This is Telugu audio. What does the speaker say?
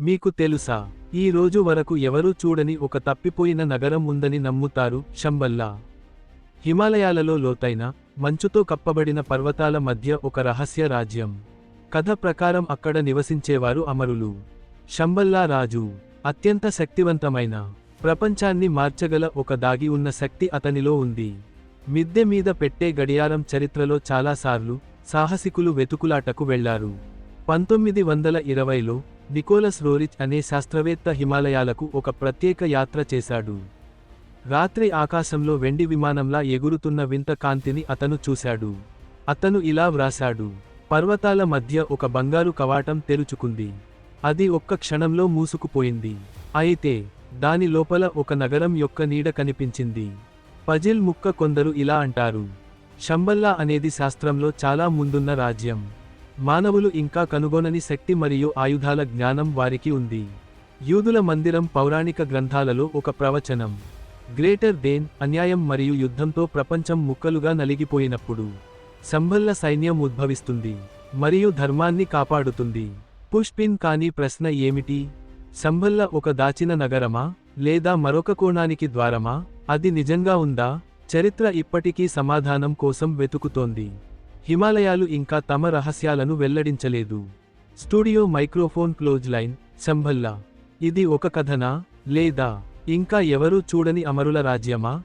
మీకు తెలుసా ఈ రోజు వరకు ఎవరూ చూడని ఒక తప్పిపోయిన నగరం ఉందని నమ్ముతారు షంబల్లా హిమాలయాలలో లోతైన మంచుతో కప్పబడిన పర్వతాల మధ్య ఒక రహస్య రాజ్యం. కథ ప్రకారం అక్కడ నివసించేవారు అమరులు. షంబల్లా రాజు అత్యంత శక్తివంతమైన ప్రపంచాన్ని మార్చగల ఒక దాగి ఉన్న శక్తి అతనిలో ఉంది. మిద్దె మీద పెట్టే గడియారం చరిత్రలో చాలాసార్లు సాహసికులు వెతుకులాటకు వెళ్ళారు. పంతొమ్మిది వందల ఇరవైలో నికోలస్ రోరిచ్ అనే శాస్త్రవేత్త హిమాలయాలకు ఒక ప్రత్యేక యాత్ర చేశాడు. రాత్రి ఆకాశంలో వెండి విమానంలా ఎగురుతున్న వింత కాంతిని అతను చూశాడు. అతను ఇలా వ్రాశాడు పర్వతాల మధ్య ఒక బంగారు కవాటం తెరుచుకుంది. అది ఒక్క క్షణంలో మూసుకుపోయింది. అయితే దాని లోపల ఒక నగరం యొక్క నీడ కనిపించింది. పజిల్ ముక్క కొందరు ఇలా అంటారు షంబల్లా అనేది శాస్త్రంలో చాలా ముందున్న రాజ్యం. మానవులు ఇంకా కనుగొనని శక్తి మరియు ఆయుధాల జ్ఞానం వారికి ఉంది. యూదుల మందిరం పౌరాణిక గ్రంథాలలో ఒక ప్రవచనం. గ్రేటర్ దేన్ అన్యాయం మరియు యుద్ధంతో ప్రపంచం ముక్కలుగా నలిగిపోయినప్పుడు సంభల్ల సైన్యం ఉద్భవిస్తుంది మరియు ధర్మాన్ని కాపాడుతుంది. పుష్పిన్ కాని ప్రశ్న ఏమిటి? సంభల్ల ఒక దాచిన నగరమా లేదా మరొక కోణానికి ద్వారమా? అది నిజంగా ఉందా? చరిత్ర ఇప్పటికీ సమాధానం కోసం వెతుకుతోంది. హిమాలయాలు ఇంకా తమ రహస్యాలను వెల్లడించలేదు. స్టూడియో మైక్రోఫోన్ క్లోజ్ లైన్ చంభల్లా ఇది ఒక కథనా? లేదా? ఇంకా ఎవరూ చూడని అమరుల రాజ్యమా?